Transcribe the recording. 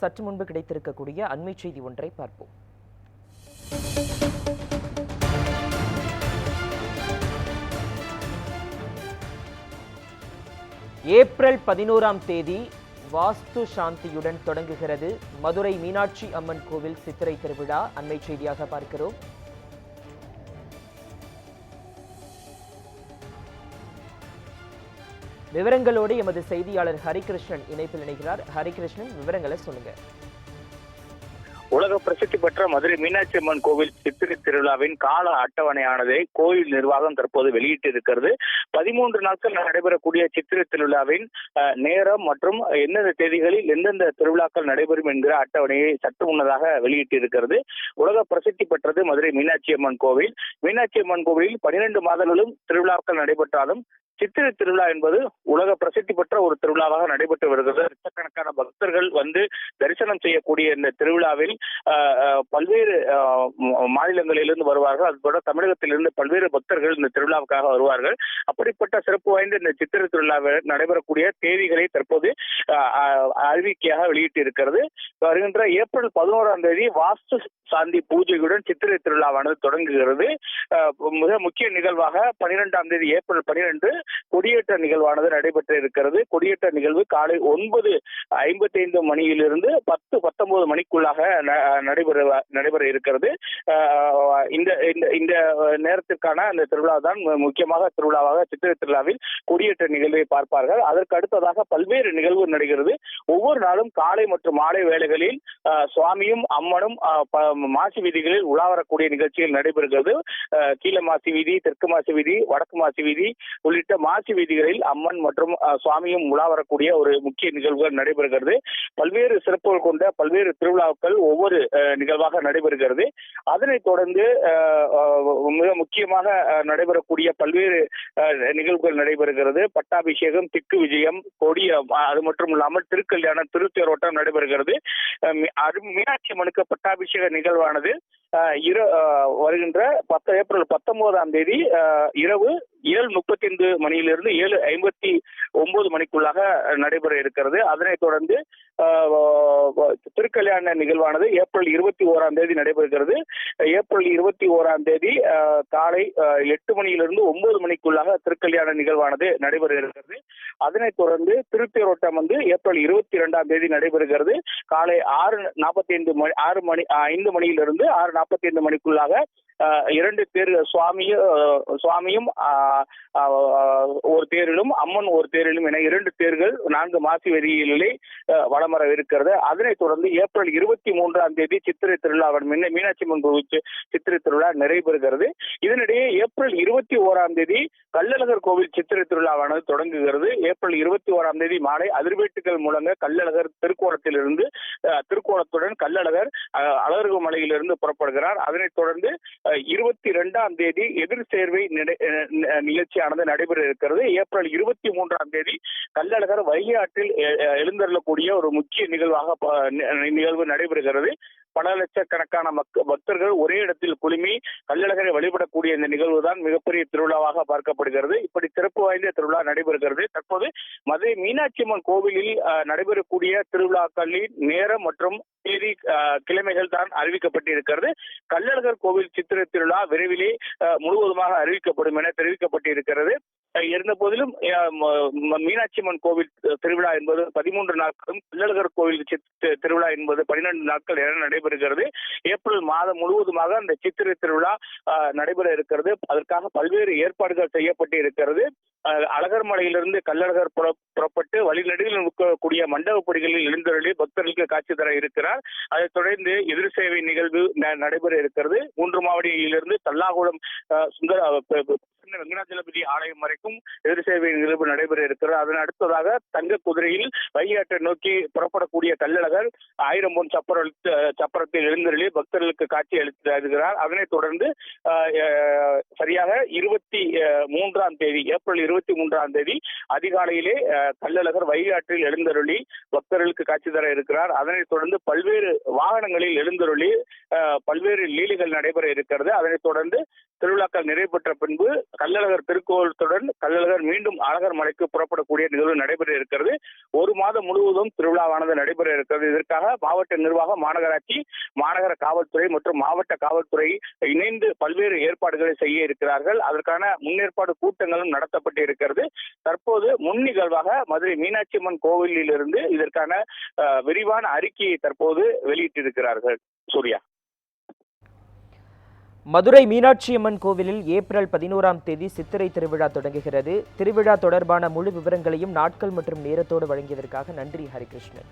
சற்று முன்பு கிடைத்திருக்கக்கூடிய அண்மை செய்தி ஒன்றை பார்ப்போம். ஏப்ரல் பதினோராம் தேதி வாஸ்து சாந்தியுடன் தொடங்குகிறது மதுரை மீனாட்சி அம்மன் கோவில் சித்திரை திருவிழா. அண்மை செய்தியாக பார்க்கிறோம். விவரங்களோடு எமது செய்தியாளர் ஹரிகிருஷ்ணன் இணைப்பில் இணைகிறார். ஹரிகிருஷ்ணன் விவரங்களை சொல்லுங்க. உலக பிரசித்தி பெற்ற மதுரை மீனாட்சி அம்மன் கோவில் சித்திரை திருவிழாவின் கால அட்டவணையானதை கோயில் நிர்வாகம் தற்போது வெளியிட்டு இருக்கிறது பதிமூன்று நாட்கள் நடைபெறக்கூடிய சித்திரை திருவிழாவின் நேரம் மற்றும் எந்தெந்த தேதிகளில் எந்தெந்த திருவிழாக்கள் நடைபெறும் என்கிற அட்டவணையை சற்று முன்னதாக வெளியிட்டு இருக்கிறது உலக பிரசித்தி பெற்றது மதுரை மீனாட்சி அம்மன் கோவில். மீனாட்சி அம்மன் கோவிலில் பனிரெண்டு மாதங்களும் திருவிழாக்கள் நடைபெற்றாலும் சித்திரை திருவிழா என்பது உலக பிரசித்தி பெற்ற ஒரு திருவிழாவாக நடைபெற்று வருகிறது. லட்சக்கணக்கான பக்தர்கள் வந்து தரிசனம் செய்யக்கூடிய இந்த திருவிழாவில் பல்வேறு மாநிலங்களிலிருந்து வருவார்கள். அதுபோல தமிழகத்திலிருந்து பல்வேறு பக்தர்கள் இந்த திருவிழாவுக்காக வருவார்கள். அப்படிப்பட்ட சிறப்பு வாய்ந்த இந்த சித்திரை திருவிழாவில் நடைபெறக்கூடிய தேதிகளை தற்போது அறிவிக்கையாக வெளியிட்டு இருக்கிறது வருகின்ற ஏப்ரல் பதினோராம் தேதி வாஸ்து சாந்தி பூஜையுடன் சித்திரை திருவிழாவானது தொடங்குகிறது. மிக முக்கிய நிகழ்வாக பனிரெண்டாம் தேதி ஏப்ரல் பனிரெண்டு கொடியேற்ற நிகழ்வானது நடைபெற்று இருக்கிறது. கொடியேற்ற நிகழ்வு காலை ஒன்பது ஐம்பத்தி ஐந்து மணியிலிருந்து பத்து பத்தொன்பது மணிக்குள்ளாக ந- நடைபெற நடைபெற இருக்கிறது. இந்த இந்த இந்த நேரத்திற்கான அந்த திருவிழா தான் முக்கியமாக திருவிழாவாக சித்திரை திருவிழாவில் கொடியேற்ற நிகழ்வை பார்ப்பார்கள். அதற்கு அடுத்ததாக பல்வேறு நிகழ்வு நடைகிறது. ஒவ்வொரு நாளும் காலை மற்றும் மாலை வேளைகளில் சுவாமியும் அம்மனும் மாசி வீதிகளில் உலா வரக்கூடிய நிகழ்ச்சிகள் நடைபெறுகிறது. கீழ மாசி வீதி தெற்கு மாசி வீதி வடக்கு மாசி வீதி உள்ளிட்ட மாசி வீதிகளில் அம்மன் மற்றும் சுவாமியும் உலா வரக்கூடிய ஒரு முக்கிய நிகழ்வுகள் நடைபெறுகிறது. பல்வேறு சிறப்புகள் கொண்ட பல்வேறு திருவிழாக்கள் ஒவ்வொரு நிகழ்வாக நடைபெறுகிறது. அதனைத் தொடர்ந்து மிக முக்கியமாக நடைபெறக்கூடிய பல்வேறு நிகழ்வுகள் நடைபெறுகிறது. பட்டாபிஷேகம் திக்கு விஜயம் கொடிய அது மட்டும் இல்லாமல் திருக்கல்யாணம் திருத்தேரோட்டம் நடைபெறுகிறது. மீனாட்சி அம்மனுக்கு பட்டாபிஷேக நிகழ்வானது இரு வருகின்ற பத்து ஏப்ரல் பத்தொன்பதாம் தேதி இரவு ஏழு முப்பத்தி ஐந்து மணியிலிருந்து ஏழு ஐம்பத்தி ஒன்பது மணிக்குள்ளாக நடைபெற இருக்கிறது. அதனைத் தொடர்ந்து ஆஹ் திருக்கல்யாண நிகழ்வானது ஏப்ரல் இருபத்தி ஓராம் தேதி நடைபெறுகிறது. ஏப்ரல் இருபத்தி ஓராம் தேதி ஆஹ் காலை ஆஹ் எட்டு மணியிலிருந்து ஒன்பது மணிக்குள்ளாக திருக்கல்யாண நிகழ்வானது நடைபெற இருக்கிறது. அதனைத் தொடர்ந்து திருத்தேரோட்டம் வந்து ஏப்ரல் இருபத்தி இரண்டாம் தேதி நடைபெறுகிறது. காலை ஆறு நாற்பத்தி ஐந்து மணி ஆறு மணி ஐந்து மணியிலிருந்து ஆறு நாற்பத்தி ஐந்து மணிக்குள்ளாக இரண்டு தேர் சுவாமியும் சுவாமியும் ஒரு தேரிலும் அம்மன் ஒரு தேரிலும் என இரண்டு தேர்கள் நான்கு மாசி வெளியிலே வளமர இருக்கிறது. அதனைத் தொடர்ந்து ஏப்ரல் இருபத்தி மூன்றாம் தேதி சித்திரை திருவிழாவின் முன்ன மீனாட்சி அம்மன் கோவில் சித்திரை திருவிழா நிறைவேறுகிறது இதனிடையே ஏப்ரல் இருபத்தி ஓராம் தேதி கள்ளழகர் கோவில் சித்திரை திருவிழாவானது தொடங்குகிறது. ஏப்ரல் இருபத்தி ஓராம் தேதி மாலை அதிர்வேட்டுகள் மூலங்க கள்ளழகர் திருக்கோணத்திலிருந்து திருக்கோணத்துடன் கள்ளழகர் ஆஹ் மலையிலிருந்து புறப்படுகிறார். அதனைத் தொடர்ந்து இருபத்தி ரெண்டாம் தேதி எதிர் சேர்வை அஹ் நிகழ்ச்சியானது நடைபெற இருக்கிறது ஏப்ரல் இருபத்தி மூன்றாம் தேதி கள்ளழகர் வைகை ஆற்றில் எழுந்தருளக்கூடிய ஒரு முக்கிய நிகழ்வாக நிகழ்வு நடைபெறுகிறது. பல லட்சக்கணக்கான பக்தர்கள் ஒரே இடத்தில் குழுமி கள்ளழகரை வழிபடக்கூடிய இந்த நிகழ்வு தான் மிகப்பெரிய திருவிழாவாக பார்க்கப்படுகிறது. இப்படி சிறப்பு வாய்ந்த திருவிழா நடைபெறுகிறது. தற்போது மதுரை மீனாட்சி அம்மன் கோவிலில் அஹ், நடைபெறக்கூடிய திருவிழாக்களின் நேரம் மற்றும் தேதி கிழமைகள் தான் அறிவிக்கப்பட்டிருக்கிறது. கள்ளழகர் கோவில் சித்திரை திருவிழா விரைவிலே முழுவதுமாக அறிவிக்கப்படும் என தெரிவிக்கப்பட்டிருக்கிறது. இருந்த போதிலும் மீனாட்சி அம்மன் கோவில் திருவிழா என்பது பதிமூன்று நாட்களும் பிள்ளழகர் கோவில் திருவிழா என்பது பன்னிரண்டு நாட்கள் என நடைபெறுகிறது. ஏப்ரல் மாதம் முழுவதுமாக அந்த சித்திரை திருவிழா அஹ், நடைபெற இருக்கிறது. அதற்காக பல்வேறு ஏற்பாடுகள் செய்யப்பட்டு இருக்கிறது அழகர் மலையிலிருந்து கள்ளழகர் புற- புறப்பட்டு வழிநடுவில் நிற்கக்கூடிய மண்டபப்படிகளில் எழுந்தருளி பக்தர்களுக்கு காட்சி தர இருக்கிறார். அதைத் தொடர்ந்து எதிர் சேவை நிகழ்வு ந- நடைபெற இருக்கிறது. மூன்று மாவடியிலிருந்து தல்லாகுளம் சுந்தர சின்ன வெங்கடாஜலபதி ஆலயம் வரைக்கும் எதிர் சேவை நிகழ்வு நடைபெற இருக்கிறது. அதன் அடுத்ததாக தங்க குதிரையில் வைகாட்டை நோக்கி புறப்படக்கூடிய கல்லழகர் ஆயிரம் பொன் சப்பர சப்பரத்தில் எழுந்தருளி பக்தர்களுக்கு காட்சி அளித்து தருகிறார். அதனைத் தொடர்ந்து சரியாக இருபத்தி மூன்றாம் தேதி ஏப்ரல் இருபத்தி மூன்றாம் தேதி அதிகாலையிலே கள்ளழகர் வைகாற்றில் எழுந்தருளி பக்தர்களுக்கு காட்சி தர இருக்கிறார். அதனைத் தொடர்ந்து பல்வேறு வாகனங்களில் எழுந்தருளி பல்வேறு லீலைகள் நடைபெற இருக்கிறது. அதனைத் தொடர்ந்து திருவிழாக்கள் நிறைவு பெற்ற பின்பு கள்ளழகர் திருக்கோலத்துடன் கள்ளழகர் மீண்டும் அழகர் மலைக்கு புறப்படக்கூடிய நிகழ்வு நடைபெற இருக்கிறது. ஒரு மாதம் முழுவதும் திருவிழாவானது நடைபெற இருக்கிறது. இதற்காக மாவட்ட நிர்வாகம் மாநகராட்சி மாநகர காவல்துறை மற்றும் மாவட்ட காவல்துறை இணைந்து பல்வேறு ஏற்பாடுகளை செய்ய இருக்கிறார்கள். அதற்கான முன்னேற்பாடு கூட்டங்களும் நடத்தப்பட்டு இருக்கிறது தற்போது முன் நிகழ்வாக மதுரை மீனாட்சி அம்மன் கோவிலிலிருந்து இதற்கான விரிவான அறிக்கையை தற்போது வெளியிட்டிருக்கிறார்கள். சூர்யா. மதுரை மீனாட்சி அம்மன் கோவிலில் ஏப்ரல் பதினோராம் தேதி சித்திரை திருவிழா தொடங்குகிறது. திருவிழா தொடர்பான முழு விவரங்களையும் நாட்கள் மற்றும் நேரத்தோடு வழங்கியதற்காக நன்றி ஹரிகிருஷ்ணன்.